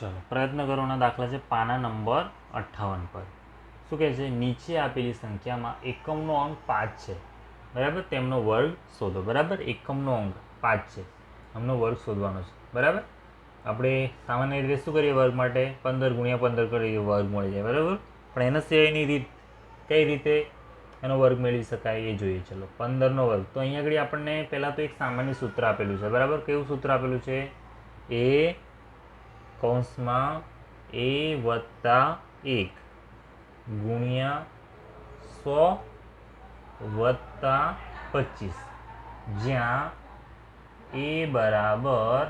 ચલો, પ્રયત્ન કરવાના દાખલા છે પાના નંબર અઠ્ઠાવન પર. શું કહે છે? નીચે આપેલી સંખ્યામાં એકમનો અંક પાંચ છે. બરાબર? તેમનો વર્ગ શોધો. બરાબર? એકમનો અંક પાંચ છે. એમનો વર્ગ શોધવાનો છે. બરાબર? આપણે સામાન્ય રીતે શું કરીએ વર્ગ માટે? પંદર ગુણ્યા પંદર કરીએ વર્ગ મળી જાય. બરાબર? પણ એના સિવાયની રીત કઈ રીતે એનો વર્ગ મેળવી શકાય એ જોઈએ. ચલો, પંદરનો વર્ગ. તો અહીંયા આગળ આપણને પહેલાં તો એક સામાન્ય સૂત્ર આપેલું છે. બરાબર? કેવું સૂત્ર આપેલું છે? એ કૌંસમાં એ વત્તા એક ગુણ્યા સો વત્તા પચીસ જ્યાં એ બરાબર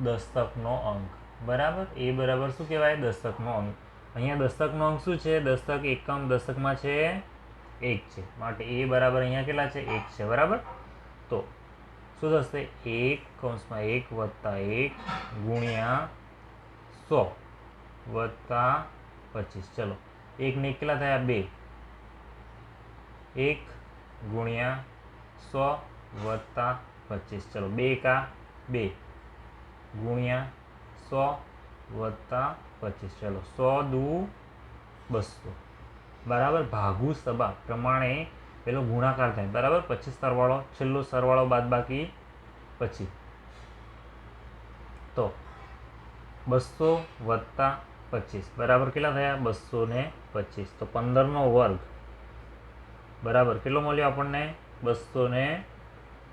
દસ્તકનો અંક બરાબર એ બરાબર શું કહેવાય દસ્તકનો અંક અહીંયા દસ્તકનો અંક શું છે દસ્તક એકમ દસ્તકમાં છે એક છે માટે એ બરાબર અહીંયા કેટલા છે એક છે બરાબર તો શું થશે એક કૌંસમાં એક વત્તા એક ગુણ્યા સો વત્તા પચીસ ચલો એકને એક કેટલા થયા બે એક ગુણ્યા સો વત્તા પચીસ ચલો બે એકા બે ગુણ્યા સો વત્તા પચીસ ચલો સો દુ બસો બરાબર ભાગુ સબા પ્રમાણે પેલો ગુણાકાર થાય બરાબર પચીસ સરવાળો છેલ્લો સરવાળો બાદ બાકી પછી તો બસો વત્તા પચીસ. બરાબર કેટલા થયા? બસો ને પચીસ. તો પંદરનો વર્ગ. બરાબર. કેટલો મળ્યો આપણને? બસો ને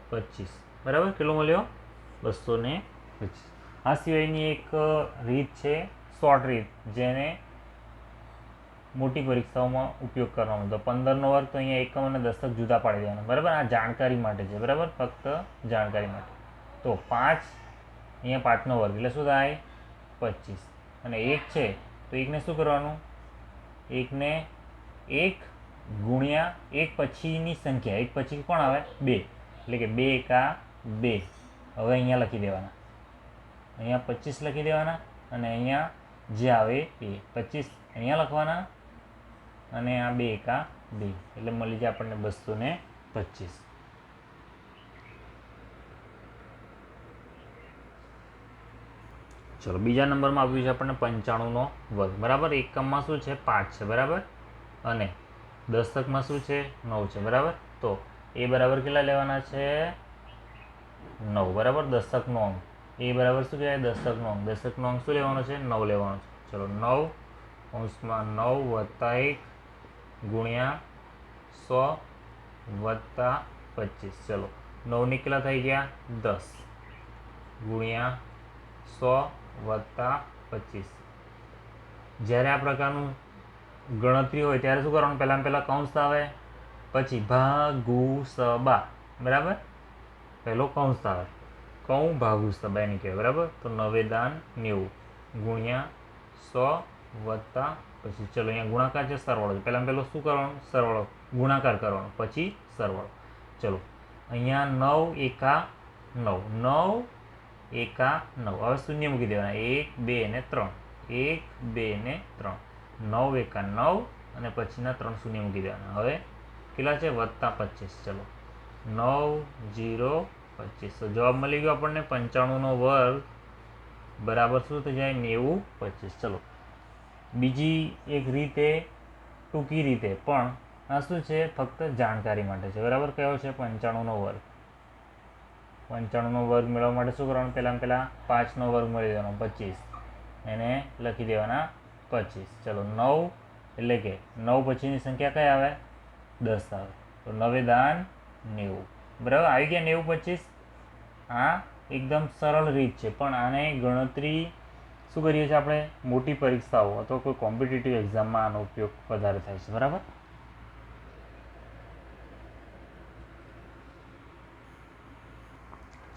પચીસ. બરાબર? કેટલો મળ્યો? બસો ને પચીસ. આ સિવાયની એક રીત છે, શોર્ટ રીત, જેને મોટી પરીક્ષાઓમાં ઉપયોગ કરવાનો તો પંદરનો વર્ગ તો અહીંયા એકમ અને દશક જુદા પાડી દેવાના. બરાબર? આ જાણકારી માટે છે. બરાબર? ફક્ત જાણકારી માટે. તો પાંચ, અહીંયા પાંચનો વર્ગ, એટલે શું થાય? પચીસ. અને એક છે, તો એકને શું કરવાનું? એકને એક ગુણ્યા એક પછીની સંખ્યા, એક પછી કોણ આવે? બે. એટલે કે બે એકા બે. હવે અહીંયા લખી દેવાના. અહીંયા પચીસ લખી દેવાના અને અહીંયા જે આવે એ. પચીસ અહીંયા લખવાના અને આ બે એકા બે. એટલે મળી જાય આપણને બસો ને પચીસ. ચલો, બીજા નંબરમાં આવ્યું છે આપણને પંચાણુંનો વર્ગ. બરાબર? એકમમાં શું છે? પાંચ છે, બરાબર? અને દશકમાં શું છે? નવ છે, બરાબર? તો એ બરાબર કેટલા લેવાના છે? નવ, બરાબર? દશકનો અંક. એ બરાબર શું કહેવાય? દશકનો અંક. દશકનો અંક શું લેવાનો છે? નવ લેવાનો છે. ચલો, નવ અંશમાં નવ વત્તા એક ગુણ્યા સો વત્તા પચીસ. ચલો, નવની કેટલા થઈ ગયા? દસ ગુણ્યા સો વત્તા પચીસ. જ્યારે આ પ્રકારનું ગણતરી હોય ત્યારે શું કરવાનું? પહેલાં પહેલાં કૌંસ આવે, પછી ભાગુ સબા બરાબર? પહેલો કૌંસ આવે. કૌ ભાગુ સબા એની કહેવાય, બરાબર? તો નવેદાન નેવું ગુણ્યા સો વત્તા પછી ચલો, અહીંયા ગુણાકાર છે, સરવાળો છે. પહેલાં પહેલો શું કરવાનું? સરવાળો. ગુણાકાર કરવાનો. પછી સરવાળો. ચલો, અહીંયા નવ એકા નવ. નવ એકા નવ. હવે શૂન્ય મૂકી દેવાના. એક, બે ને ત્રણ. એક, બે ને ત્રણ. નવ, એકા નવ અને પછીના ત્રણ શૂન્ય મૂકી દેવાના. હવે કેટલા છે? વત્તા પચીસ. ચલો. નવ, જીરો, પચીસ. તો જવાબ મળી ગયો આપણને પંચાણુંનો વર્ગ બરાબર શું થઈ જાય? નેવું, પચીસ. ચલો. બીજી એક રીતે, ટૂંકી રીતે પણ આ શું છે? ફક્ત જાણકારી માટે છે. બરાબર? કયો છે? પંચાણુંનો વર્ગ. પંચાણુંનો વર્ગ મેળવવા માટે શું કરવાનું? પહેલાં પહેલાં પાંચનો વર્ગ મળી દેવાનો પચીસ. એને લખી દેવાના પચીસ. ચલો, નવ એટલે કે નવ પછીની સંખ્યા કઈ આવે? દસ આવે. તો નવે દાન નેવું. બરાબર? આવી ગયા નેવું પચીસ? આ એકદમ સરળ રીત છે. પણ આને ગણતરી શું કરીએ છીએ આપણે? મોટી પરીક્ષાઓ અથવા કોઈ કોમ્પિટિટિવ એક્ઝામમાં આનો ઉપયોગ વધારે થાય છે. બરાબર?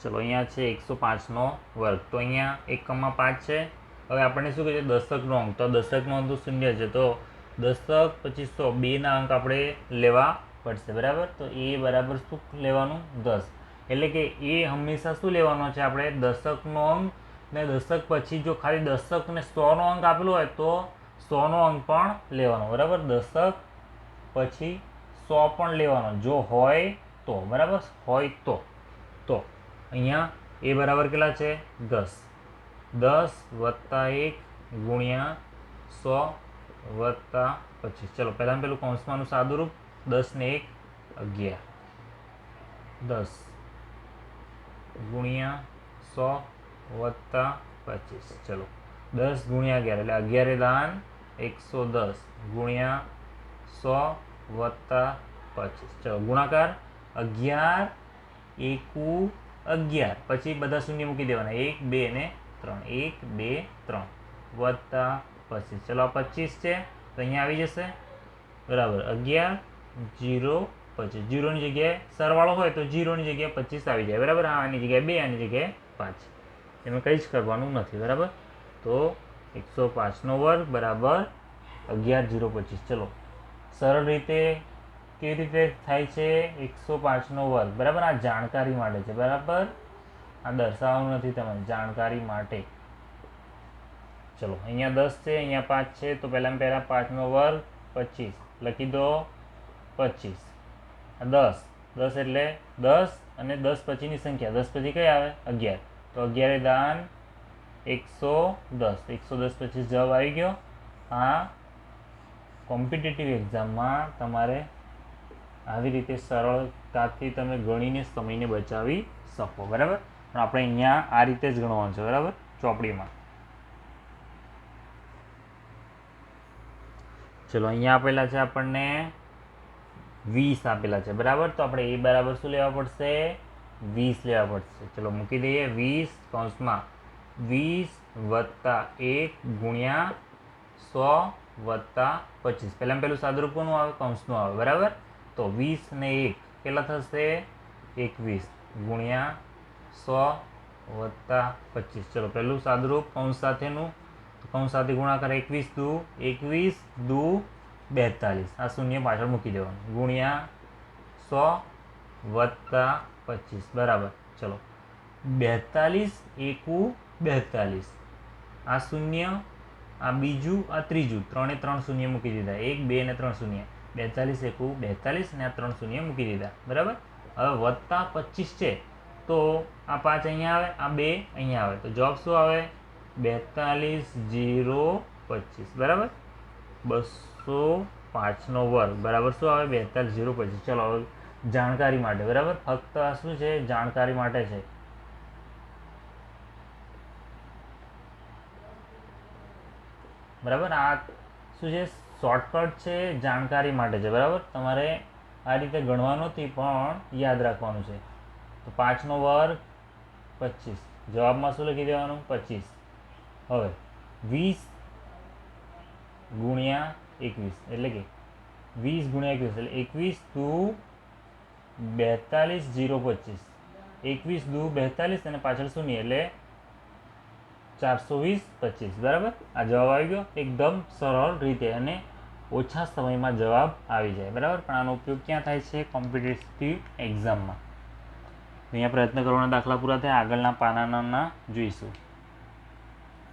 ચલો, અહીંયા છે એકસો પાંચનો વર્ગ. તો અહીંયા એકમમાં પાંચ છે. હવે આપણને શું કહે છે? દશકનો અંક. તો દશકનો અંક તો શૂન્ય છે. તો દશક પછી સો. બેના અંક આપણે લેવા પડશે. બરાબર? તો એ બરાબર શું લેવાનું? દસ. એટલે કે એ હંમેશા શું લેવાનો છે આપણે? દશકનો અંક ને દશક પછી જો ખાલી દશક ને સોનો અંક આપેલો હોય તો સોનો અંક પણ લેવાનો. બરાબર? દશક પછી સો પણ લેવાનો. જો હોય તો. બરાબર? હોય તો. તો અહીંયા એ બરાબર કેટલા છે? દસ. દસ વત્તા એક ગુણ્યા સો વત્તા પચીસ. ચલો, પહેલાં પેલું કૌંસમાંનું સાદુરૂપ દસ ને એક અગિયાર. દસ ગુણ્યા સો વત્તા પચીસ. ચલો, દસ ગુણ્યા અગિયાર. એટલે અગિયારે દાન એકસો દસ ગુણ્યા સો વત્તા પચીસ. ચલો, ગુણાકાર અગિયાર એકુ અગિયાર. પછી બધા શૂન્ય મૂકી દેવાના. એક, બે ને ત્રણ. એક, બે, ત્રણ. વત્તા પચીસ. ચલો, આ પચીસ છે. તો અહીંયા આવી જશે. બરાબર. અગિયાર, જીરો, પચીસ. જીરોની જગ્યાએ સરવાળો હોય તો જીરોની જગ્યાએ પચીસ આવી જાય. બરાબર? આની જગ્યાએ બે, આની જગ્યાએ પાંચ. એમાં કંઈ જ કરવાનું નથી. બરાબર? તો એકસો પાંચનો વર્ગ બરાબર અગિયાર, જીરો, પચીસ. ચલો. સરળ રીતે કેવી રીતે થાય છે? એકસો પાંચનો વર્ગ. બરાબર? આ જાણકારી માટે છે. બરાબર? આ દર્શાવવાનું નથી તમને. જાણકારી માટે. ચલો, અહીંયા દસ છે, અહીંયા પાંચ છે. તો પહેલાં પહેલાં પાંચનો વર્ગ પચીસ. લખી દો પચીસ. દસ. દસ એટલે દસ અને દસ પછીની સંખ્યા. દસ પછી કઈ આવે? અગિયાર. તો અગિયારે દાન એકસો દસ. એકસો દસ પછી જવાબ આવી ગયો. આ કોમ્પિટિટિવ એક્ઝામમાં તમારે આવી રીતે સરળતાથી તમે ગણીને સમયને બચાવી શકો, બરાબર? પણ આપણે અહીંયા આ રીતે જ ગણવાનું છે, બરાબર? ચોપડીમાં. ચલો, અહીંયા આપેલા છે આપણને વીસ આપેલા છે, બરાબર? તો આપણે એ બરાબર શું લેવા પડશે? વીસ લેવા પડશે. ચલો, મૂકી દઈએ. વીસ કૌંસમાં. વીસ વત્તા એક ગુણ્યા સો વત્તા પચીસ. પહેલાં પહેલું સાદરૂપોનું આવે? કૌંસનું આવે, બરાબર? તો વીસ ને એક, કેટલા થશે? એકવીસ, ગુણ્યા સો વત્તા પચીસ. ચલો, પહેલું સાદરૂપ, કૌંસ સાથેનું. કૌંસ સાથે ગુણાકાર એકવીસ દુ એકવીસ દુ બેતાલીસ. આ શૂન્ય પાછળ મૂકી દેવાનું. ગુણ્યા સો વત્તા પચીસ. બરાબર. ચલો. બેતાલીસ એકુ બેતાલીસ. આ શૂન્ય, આ બીજું, આ ત્રીજું. ત્રણે ત્રણ શૂન્ય મૂકી દીધા. એક, બે ને ત્રણ શૂન્ય. બેતાલીસ એકુ, બેતાલીસ ને આ ત્રણ શૂન્ય મૂકી દીધા. બરાબર? હવે વત્તા પચીસ છે, તો આ પાંચ અહીંયા આવે, આ બે અહીંયા આવે. તો જવાબ શું આવે? બેતાલીસ જીરો પચીસ. બરાબર? બસો પાંચનો વર્ગ. બરાબર શું આવે? બેતાલીસ જીરો પચીસ. ચલો, હવે જાણકારી માટે. બરાબર? ફક્ત આ શું છે? જાણકારી માટે છે. બરાબર? આ શું છે? શોર્ટકટ છે, જાણકારી માટે છે, બરાબર? તમારે આ રીતે ગણવાનું નથી પણ યાદ રાખવાનું છે. તો પાંચનો વર્ગ પચીસ. જવાબમાં શું લખી દેવાનું? પચીસ. હવે, વીસ ગુણ્યા એકવીસ. એટલે કે વીસ ગુણ્યા એકવીસ. એટલે એકવીસ દુ બેતાલીસ જીરો પચીસ. એકવીસ દુ બેતાલીસ અને પાછળ શૂન્ય. એટલે ચારસો વીસ, પચીસ, બરાબર? આ જવાબ આવી ગયો એકદમ સરળ રીતે અને ઓછા સમયમાં જવાબ આવી જાય, બરાબર? પણ આનો ઉપયોગ ક્યાં થાય છે? કોમ્પિટિટિવ એક્ઝામમાં. અહીંયા પ્રયત્ન કરવાના દાખલા પૂરા થયા, આગળના પાનાના જોઈશું.